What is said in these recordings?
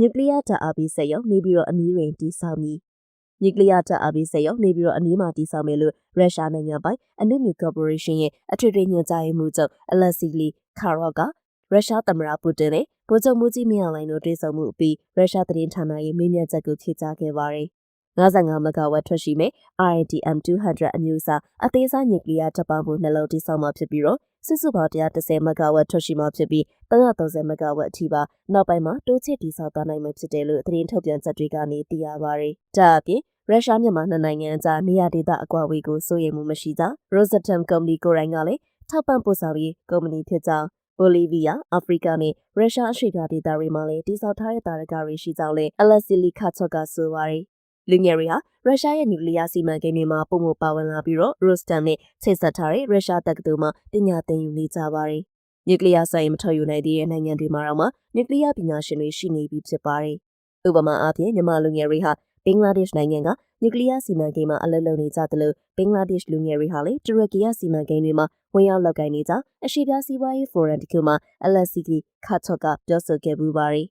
နျူကလ িয়ার ဓာတ်အားပေးစက်ရုံနေပြီးတော့အနီးတွင်တည်ဆောက်မည်နျူကလ িয়ার ဓာတ်အားပေးစက်ရုံနေပြီးတော့အနီးမှာတည်ဆောက်မယ်လို့ရုရှားနိုင်ငံပိုင်အနုမြူကော်ပိုရေးရှင်းရဲ့အထွေထွေညွှန်ကြားရေးမှူးချုပ်အလက်စီလီခါရော့ကရုရှားသမ္မတပူတင်နဲ့ဗိုလ်ချုပ်မူကြီးမင်းအောင်လှိုင်တို့တွေ့ဆုံမှုအပြီးရုရှားသတင်းဌာနရဲ့မေးမြန်းချက်ကိုဖြေကြားခဲ့ပါတယ်55မဂါဝက်ထွက်ရှိမဲ့ RIDM 200အမျိုးအစားအသေးစားနျူကလ িয়ার ဓာတ်ပေါင်းမှုနှလုံးတိစောက်မှာဖြစ်ပြီးတော့ စုစုပေါင်း130မဂါဝက်ထွက်ရှိမှာဖြစ်ပြီး330မဂါဝက်အထိပါနောက်ပိုင်းမှာတိုးချဲ့တိစောက်သွားနိုင်မှာဖြစ်တယ်လို့သတင်းထုတ်ပြန်ချက်တွေကနေသိရပါတယ်။ဒါအပြင်ရုရှားမြန်မာနှစ်နိုင်ငံအကြားနေရာဒေသအကွာဝေးကိုစိုးရိမ်မှုမရှိကြောင်း Rosatom ကုမ္ပဏီကိုယ်တိုင်ကလည်းထောက်ပံ့ပို့ဆောင်ရေးကုမ္ပဏီဖြစ်ကြောင်းဘိုလီဗီးယား၊အာဖရိကနဲ့ရုရှားအရှေ့ကဒေသတွေမှာလည်းတိစောက်ထားတဲ့တာရကတွေရှိကြောင်းလည်းအလက်စီလီခါချော့ကဆိုပါတယ်။ လူငယ်တွေဟာရုရှားရဲ့နျူကလ িয়ার စီမံကိန်းတွေမှာပုံမပါဝင်လာပြီးတော့ Rostam နဲ့ချိတ်ဆက်ထားတဲ့ရုရှားတက္ကသိုလ်မှာပညာသင်ယူနေကြပါတယ်။နျူကလ িয়ার ဆိုင်မထုတ်ယူနိုင်သေးတဲ့နိုင်ငံတွေမှာတော့မှနျူကလ িয়ার ပညာရှင်တွေရှိနေပြီဖြစ်ပါတယ်။ဥပမာအားဖြင့်မြန်မာလူငယ်တွေဟာဘင်္ဂလားဒေ့ရှ်နိုင်ငံကနျူကလ িয়ার စီမံကိန်းမှာအလုပ်လုပ်နေကြသလိုဘင်္ဂလားဒေ့ရှ်လူငယ်တွေဟာလည်းတူရကီယစီမံကိန်းတွေမှာဝင်ရောက်လုပ်ကိုင်နေကြအရှိပြစီးပွားရေးဖိုရမ်တစ်ခုမှာ LSCG ခါချော့ကပြောဆိုခဲ့ပူပါတယ်။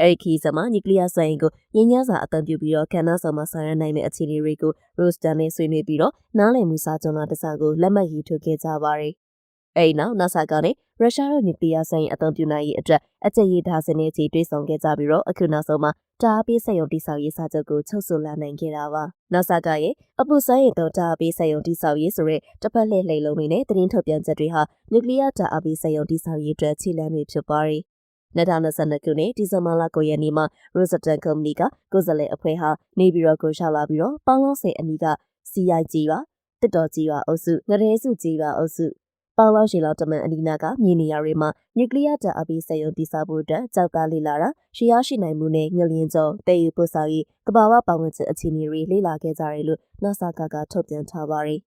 အဲဒီခီးစမှာနျူကလ িয়ারဆိုင်ကိုညဉ့်ညစာအတံပြုပြီးတော့ကဏ္ဍဆောင်မှာဆောင်ရွက်နိုင်တဲ့အခြေအနေတွေကို Roster နဲ့ဆွေးနွေးပြီးတော့နားလည်မှုစာချုပ်လာတစ်စာကိုလက်မှတ်ရေးထိုးခဲ့ကြပါတယ်။အဲဒီနောက် NASA ကနေရုရှားတို့နျူကလ িয়ার ဆိုင်အသုံးပြုနိုင်ရေးအတွက်အကြိတ်ရထားစနစ်ကြီးတွေးဆောင်ခဲ့ကြပြီးတော့အခုနောက်ဆုံးမှာတာအပေးစက်ရုံတိဆောက်ရေးစာချုပ်ကိုချုပ်ဆိုလာနိုင်ခဲ့တာပါ။ NASA ကရဲ့အပူဆိုင်ရင်တော့တာအပေးစက်ရုံတိဆောက်ရေးဆိုတဲ့တစ်ပတ်လှည့်လှည့်လုံးတွေနဲ့သတင်းထုတ်ပြန်ချက်တွေဟာနျူကလ িয়ার တာအပေးစက်ရုံတိဆောက်ရေးအတွက်ခြေလှမ်းတွေဖြစ်ပါတယ်။ 2022ခုနှစ်ဒီဇင်ဘာလ9ရက်နေ့မှာ Rosatom ကုမ္ပဏီကကိုယ်စားလှယ်အဖွဲ့ဟာနေပြည်တော်ကိုရှောက်လာပြီးတော့ပေါင်းလုံးစင်အနီးက CIG ပါတစ်တော်ကြီးပါအုပ်စုငရဲစုကြီးပါအုပ်စုပေါင်းလောက်ရှည်လောက်တမန်အနီးနားကမြေနေရာတွေမှာနျူကလ িয়ার ဓာတ်အပိစက်ရုံတည်ဆောက်ဖို့အတွက်ကြောက်သားလေလာတာရှေးရရှိနိုင်မှုနဲ့ငလျင်ကျော်တည်ယူပို့ဆောင်ရေးကဘာဝပတ်ဝန်းကျင်အခြေအနေတွေလေ့လာခဲ့ကြတယ်လို့ NASA ကထုတ်ပြန်ထားပါတယ်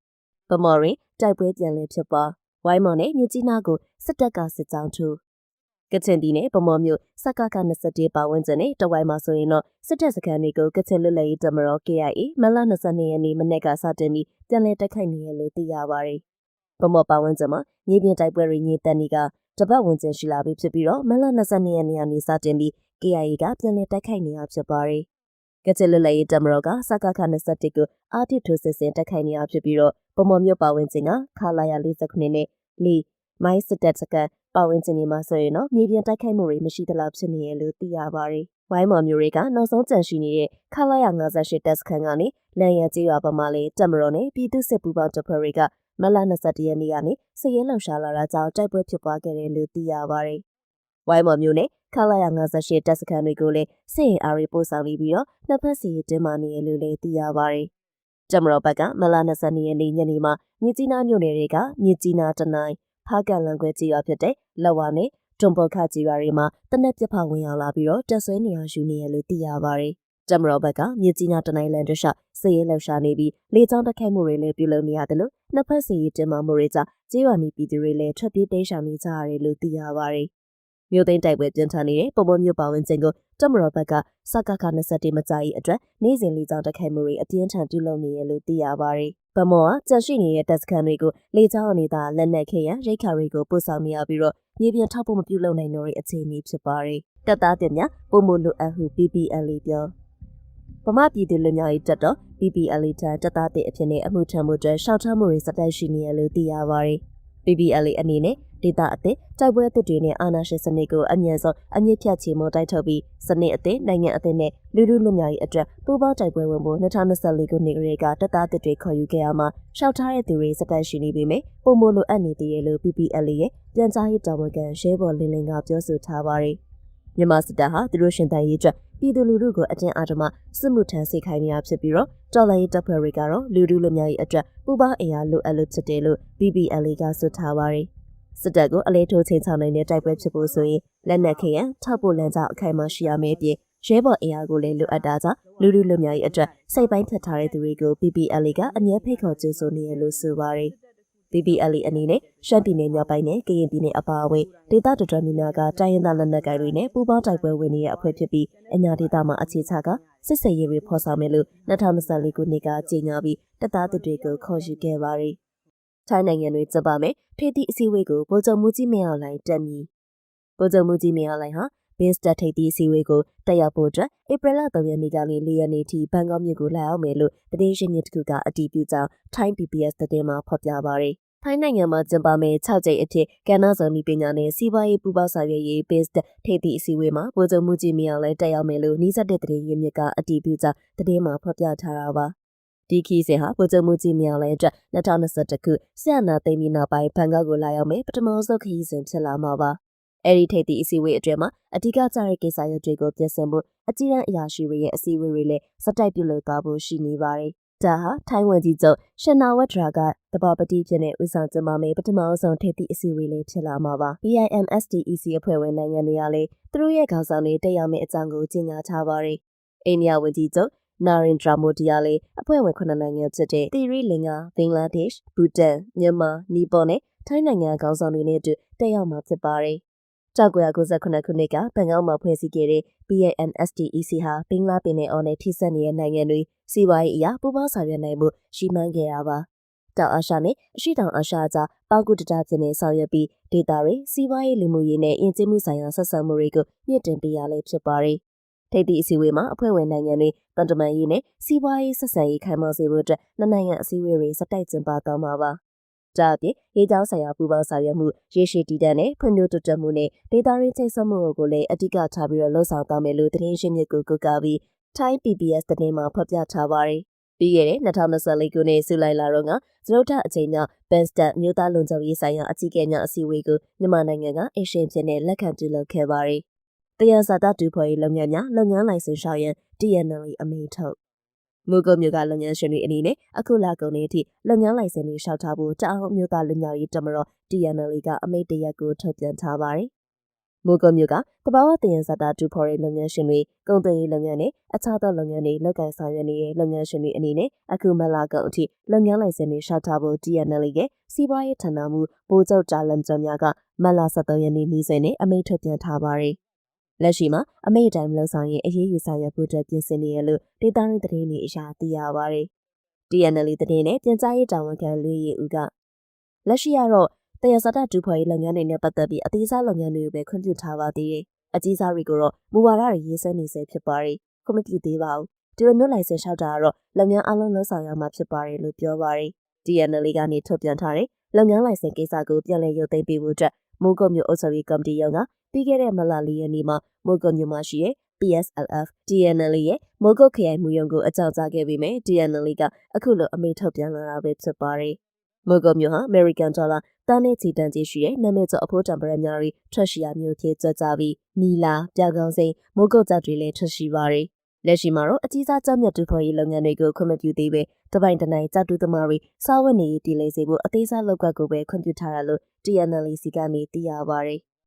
။ပမော်ရင်တိုက်ပွဲပြန်လည်ဖြစ်ပွားဝိုင်းမော်နဲ့မြကြီးနားကိုစစ်တပ်ကစစ်ကြောင်းထိုး ကချင်ပြည်နယ်ဗမော်မြို့စက္ကက21ပါဝင်ကျင်နဲ့တဝိုင်းမှာဆိုရင်တော့စစ်တပ်စခန်းတွေကိုကချင်လွတ်လပ်ရေးတမတော် KIA မလ22ရက်နေ့မနေ့ကစတင်ပြီးပြန်လည်တိုက်ခိုက်နေရလို့သိရပါတယ်။ဗမော်ပါဝင်ကျင်မှာမြေပြင်တိုက်ပွဲတွေညှိတက်နေကတပတ်ဝင်ကျင်ရှိလာပြီဖြစ်ပြီးတော့မလ22ရက်နေ့ကနေစတင်ပြီး KIA ကပြန်လည်တိုက်ခိုက်နေရဖြစ်ပါတယ်။ကချင်လွတ်လပ်ရေးတမတော်ကစက္ကက21ကိုအာပြစ်ထိုးစစ်ဆင်တိုက်ခိုက်နေရဖြစ်ပြီးတော့ဗမော်မြို့ပါဝင်ကျင်ကခလာရ49နဲ့လီမိုင်းစစ်တပ်စကန် ပတ်ဝန်းကျင်တွေမှာဆိုရင်တော့မြေပြင်တိုက်ခိုက်မှုတွေမရှိသလောက်ဖြစ်နေရလို့သိရပါတယ်။ဝိုင်းမော်မျိုးတွေကနောက်ဆုံးကြန့်ရှိနေတဲ့ခလာရ58တပ်စခန်းကနေလန်ရကျေးရွာပေါ်မှာလေတက်မတော်နဲ့ပြည်သူစစ်ပူးပေါင်းတပ်ဖွဲ့တွေကမလ21ရက်နေ့ကနေစရဲလှောင်ရှာလာတာကြောင့်တိုက်ပွဲဖြစ်ပွားခဲ့တယ်လို့သိရပါတယ်။ဝိုင်းမော်မျိုးနဲ့ခလာရ58တပ်စခန်းတွေကိုလည်းစစ်ရင်အားတွေပို့ဆောင်ပြီးတော့နှစ်ဖက်စီတင်းမာနေရလို့လည်းသိရပါတယ်။တမတော်ဘက်ကမလာ22ရက်နေ့ညနေမှာမြစ်ကြီးနားမြို့နယ်တွေကမြစ်ကြီးနားတနိုင် ဖားကန်လန်ခွဲကြီးရွာဖြစ်တဲ့လက်ဝါနဲ့တွန်ပေါ်ခကြီးရွာတွေမှာတနက်ပြဖဝင်ရောက်လာပြီးတော့တက်ဆွဲနေရယူနေရလို့သိရပါတယ်။တမတော်ဘက်ကမြစ်ကြီးနားတနိုင်လန်တခြားစည်ရဲလှရှာနေပြီးလေကြောင်းတက်ခိုက်မှုတွေလည်းပြုလုပ်နေရတယ်လို့နှစ်ဖက်စီရေးတင်မာမှုတွေကြောင့်ကြေးရွာနီပြည်သူတွေလည်းထွက်ပြေးတိမ်းရှောင်နေကြရတယ်လို့သိရပါတယ်။မြို့သိမ်းတိုက်ပွဲပြင်းထန်နေတဲ့ပုံပုံမြို့ပါဝင်ခြင်းကိုတမတော်ဘက်ကစကခ21မကြိုက်အတွက်နေ့စဉ်လေးကြောင်းတက်ခိုက်မှုတွေအပြင်းထန်ပြုလုပ်နေရလို့သိရပါတယ်။ ဗမော်ကကြန့်ရှိနေတဲ့တပ်စခန်းတွေကိုလေကြောင်းအနေသာလက်နက်ခဲရန်ရိတ်ခါတွေကိုပို့ဆောင်နေရပြီးတော့မြေပြင်ထောက်ဖို့မပြုလုပ်နိုင်တော့တဲ့အခြေအနေဖြစ်ပါတယ်။တပ်သားတင်များပုံမလိုအပ်ဟု PPL ပြောဗမာပြည်သူလူမျိုးရေးတက်တော့ PPL တန်တပ်သားတဲ့အဖြစ်နဲ့အမှုထမ်းမှုအတွက်ရှောက်ထမ်းမှုတွေစတိုက်ရှိနေရလို့သိရပါတယ်။ PPL အနေနဲ့ ဒေတာအသစ်တိုက်ပွဲအသစ်တွေနဲ့အာဏာရှင်စနစ်ကိုအမြန်ဆုံးအမြင့်ဖြတ်ချေမှုတိုက်ထုတ်ပြီးစနစ်အသစ်နိုင်ငံအသစ်နဲ့လူလူလူမျိုးရေးအတွက်ပူးပေါင်းတိုက်ပွဲဝင်ဖို့2024ခုနှစ်ကလေးကတပ်သားတစ်တွေခေါ်ယူခဲ့ရမှာရှောက်ထားတဲ့သူတွေစတိုက်ရှိနေပေမဲ့ပုံမလိုအပ်နေသေးတယ်လို့ PPL ရဲ့ပြန်ကြားရေးတာဝန်ခံရဲဘော်လင်းလင်းကပြောဆိုထားပါတယ်။မြန်မာစစ်တပ်ဟာသူတို့ရှင်တန်ရေးအတွက်ပြည်သူလူထုကိုအတင်းအဓမ္မစစ်မှုထမ်းစေခိုင်းနေတာဖြစ်ပြီးတော့တော်လိုင်းတပ်ဖွဲ့တွေကတော့လူထုလူမျိုးရေးအတွက်ပူပေါင်းအင်အားလိုအပ်လို့ဖြစ်တယ်လို့ BBL ကဆိုထားပါတယ်။ စစ်တပ်ကိုအလေးထိုးချင်းချောင်းနိုင်တဲ့တိုက်ပွဲဖြစ်ဖို့ဆိုရင်လက်နက်ခဲယံထောက်ပို့လမ်းကြောင်းအခိုင်အမာရှိရမယ့်အပြင်ရဲဘော်အင်အားကိုလည်းလိုအပ်တာကြောင့်လူလူလူမျိုးရေးအတွက်စိတ်ပိုင်းဖြတ်ထားတဲ့သူတွေကို BBL ကအမြဲဖိတ်ခေါ်ကြိုးဆိုနေရလို့ဆိုပါတယ်။ BBL အနေနဲ့ရှမ်းပြည်နယ်မြောက်ပိုင်းနဲ့ကရင်ပြည်နယ်အပါအဝင်ဒေသတော်တော်များများကတိုင်းရင်းသားလက်နက်ကိုင်တွေနဲ့ပူးပေါင်းတိုက်ပွဲဝင်နေတဲ့အဖွဲ့ဖြစ်ပြီးအညာဒေသမှာအခြေချကစစ်စင်ရေးတွေဖော်ဆောင်မယ်လို့2024ခုနှစ်ကကြေညာပြီးတပ်သားတွေကိုခေါ်ယူခဲ့ပါတယ်။ ထိုင်းနိုင်ငံတွေကျပမယ်ဖေးသည့်အစည်းအဝေးကိုဗိုလ်ချုပ်မူကြီးမင်းအောင်လှိုင်တက်မီဗိုလ်ချုပ်မူကြီးမင်းအောင်လှိုင်ဟာ BIMSTEC ထိပ်သီးအစည်းအဝေးကိုတက်ရောက်ဖို့အတွက်ဧပြီလ3ရက်နေ့ကနေ4ရက်နေ့ထိဘန်ကောက်မြို့ကိုလာရောက်မယ်လို့သတင်းရှင်မြစ်တစ်ခုကအတည်ပြုကြောင်း Thai PBS သတင်းမှာဖော်ပြပါရယ်ထိုင်းနိုင်ငံမှာကျင်းပမယ့်6ကြိမ်အဖြစ်ကဏ္ဍစုံဤပညာနဲ့စီးပွားရေးပူးပေါင်းဆောင်ရွက်ရေး BIMSTEC ထိပ်သီးအစည်းအဝေးမှာဗိုလ်ချုပ်မှုကြီးမြောင်လည်းတက်ရောက်မယ်လို့နှီးစပ်တဲ့သတင်းရင်းမြစ်ကအတည်ပြုကြောင်းသတင်းမှာဖော်ပြထားတာပါ ဒီခီးစဉ်ဟာဗိုလ်ချုပ်မှုကြီးမြောင်လည်းအတွက်2021ခုဆရာနာသိမ်းပြီးနောက်ပိုင်းဘန်ကောက်ကိုလာရောက်မယ်ပထမဆုံးခီးစဉ်ဖြစ်လာမှာပါအဲ့ဒီထိပ်သီးအစည်းအဝေးအတွင်းမှာအဓိကကျတဲ့ကိစ္စရပ်တွေကိုပြင်ဆင်ဖို့အကြီးအကဲအရာရှိတွေရဲ့အစည်းအဝေးတွေလည်းစက်တိုက်ပြုလုပ်သွားဖို့ရှိနေပါတယ်။ဒါဟာထိုင်းဝန်ကြီးချုပ်ရှင်နာဝက်ဒရာကတဘာပတိဖြစ်တဲ့ဦးဆောင်ကျင်းပမယ့်ပထမဆုံးထိပ်သီးအစည်းအဝေးလေးဖြစ်လာမှာပါ။ BIMSTEC အဖွဲ့ဝင်နိုင်ငံတွေကလည်းသူတို့ရဲ့ခေါင်းဆောင်တွေတက်ရောက်မယ့်အကြောင်းကိုကြေညာထားပါတယ်။အိန္ဒိယဝန်ကြီးချုပ် နာရင်ဒရာမိုဒီယာလည်းအဖွဲ့ဝင်ခုနှစ်နိုင်ငံဖြစ်တဲ့တီရီလင်္ကာဘင်္ဂလားဒေ့ရှ်ဘူတန်မြန်မာနီပေါ်နဲ့ထိုင်းနိုင်ငံခေါင်းဆောင်တွေနဲ့အတူတက်ရောက်မှာဖြစ်ပါတယ်။1998ခုနှစ်ကဘန်ကောက်မှာဖွဲ့စည်းခဲ့တဲ့ BANSTEC ဟာဘင်္ဂလားပင်လယ်အော်နဲ့ထိစပ်နေတဲ့နိုင်ငံတွေစီးပွားရေးအရာပူးပေါင်းဆောင်ရွက်နိုင်မှုရှိမှန်းခဲ့တာပါ။တောင်အာရှနဲ့အရှေ့တောင်အာရှကြားပေါကူတတာဖြစ်နေဆောင်ရွက်ပြီးဒေတာတွေစီးပွားရေးလူမှုရေးနဲ့ယဉ်ကျေးမှုဆိုင်ရာဆက်ဆံမှုတွေကိုမြင့်တင်ပေးရလဲဖြစ်ပါတယ်။ထိပ်သီးအစည်းအဝေးမှာအဖွဲ့ဝင်နိုင်ငံတွေ တန်တမန်ရေးနဲ့စီးပွားရေးဆက်ဆံရေးခိုင်မာစေဖို့အတွက်နှစ်နိုင်ငံအစည်းအဝေးတွေစတိုက်ကျင်းပသွားမှာပါ။ဒါအပြင်ရေးကြောင်းဆိုင်ရာပူးပေါင်းဆောင်ရွက်မှုရေရှည်တည်တံ့တဲ့ဖွံ့ဖြိုးတိုးတက်မှုနဲ့ဒေတာရင်းချိတ်ဆက်မှုကိုလည်းအဓိကထားပြီးတော့လှုံ့ဆော်သွားမယ်လို့သတင်းရှင်းမြစ်ကိုကုကပြီး Thai PBS သတင်းမှာဖော်ပြထားပါတယ်။ပြီးခဲ့တဲ့2024ခုနှစ်ဇူလိုင်လတော့ကဇရုတ်ထအချိန်ကဘန်စတက်မြို့သားလုံခြုံရေးဆိုင်ရာအကြီးအကဲများအစည်းအဝေးကိုမြန်မာနိုင်ငံကအရှင်းချင်းနဲ့လက်ခံပြုလုပ်ခဲ့ပါတယ်။ တရားစာတတူဖွဲ့ရေးလုပ်ငန်းများလုပ်ငန်းလိုင်စင်ရှောက်ရန် TNL အမိန့်ထုတ်မူကုတ်မြို့ကလုပ်ငန်းရှင်တွေအနေနဲ့အခုလကုန်နေ့အထိလုပ်ငန်းလိုင်စင်တွေလျှောက်ထားဖို့တအောင်မြို့သားလူမျိုးရေးတမတော် TNL ကအမိန့်တရက်ကိုထုတ်ပြန်ထားပါတယ်။မူကုတ်မြို့ကတဘာဝတယံဇာတာတူဖော်တဲ့လုပ်ငန်းရှင်တွေကုန်သွယ်ရေးလုပ်ငန်းတွေအခြားသောလုပ်ငန်းတွေလုပ်ကိုင်ဆောင်ရွက်နေတဲ့လုပ်ငန်းရှင်တွေအနေနဲ့အခုမလာကုန်အထိလုပ်ငန်းလိုင်စင်တွေလျှောက်ထားဖို့ TNL ရဲ့စီးပွားရေးဌာနမှုဗိုလ်ချုပ်တာလမ်ကျော်များကမလာ73ရက်နေ့နေ့စဉ်နဲ့အမိန့်ထုတ်ပြန်ထားပါတယ်။ လက်ရှိမှာအမိတ်အတိုင်းမလုံဆောင်ရင်အရေးယူဆောင်ရွက်ဖို့အတွက်ပြင်ဆင်နေရလို့ဒေတာရင်းသတင်းတွေအရာသိရပါဗျ။ TNL သတင်းနဲ့ပြန်ကြားရေးတာဝန်ခံလူရည်ဦးကလက်ရှိကတော့တရဇာတဒူဖွဲ့ရေးလုပ်ငန်းတွေနဲ့ပတ်သက်ပြီးအသေးစားလုပ်ငန်းတွေကိုပဲခွင့်ပြုထားပါသေးတယ်။အကြီးစားတွေကိုတော့မူဝါဒတွေရေးဆွဲနေစေဖြစ်ပါတယ်။ခွင့်မပြုသေးပါဘူး။ဒီလိုမျိုးလိုင်စင်လျှောက်တာကတော့လုပ်ငန်းအလုံးလုံးဆောင်ရမှာဖြစ်ပါတယ်လို့ပြောပါတယ်။ TNL ကနေထုတ်ပြန်ထားတဲ့လုပ်ငန်းလိုင်စင်ကိစ္စကိုပြန်လည်ရုပ်သိမ်းပေးဖို့အတွက်မိုးကုတ်မြို့အုပ်ချုပ်ရေးကော်မတီရုံးက ပြီးခဲ့တဲ့မလ၄ရက်နေ့မှာမိုးကုတ်မြို့မှာရှိတဲ့ PSLF TNL ရဲ့မိုးကုတ်ခရိုင်မှုရုံးကိုအကြောင်းကြားခဲ့ပြီးမြဲ TNL ကအခုလိုအမိန့်ထုတ်ပြန်လာတာပဲဖြစ်ပါတယ်။မိုးကုတ်မြို့ဟာ American Dollar တန်းနဲ့ချီတန်ကြီးရှိတဲ့နာမည်ကျော်အဖိုးတံပရက်များတွေထွက်ရှိရာမြို့ဖြစ်ကြကြပြီးမီလာပြောင်ကောင်းစိန်မိုးကုတ်ကြောက်တွေလည်းထွက်ရှိပါတယ်။လက်ရှိမှာတော့အကြီးစားကြောက်မြတ်တူဖော်ရေးလုပ်ငန်းတွေကိုခွင့်မပြုသေးပဲတပိုင်တနိုင်ကြောက်တူသမားတွေစားဝတ်နေရေးတည်လဲစေဖို့အသေးစားလုပ်ကွက်ကိုပဲခွင့်ပြုထားတာလို့ TNL စီကနေသိရပါတယ်။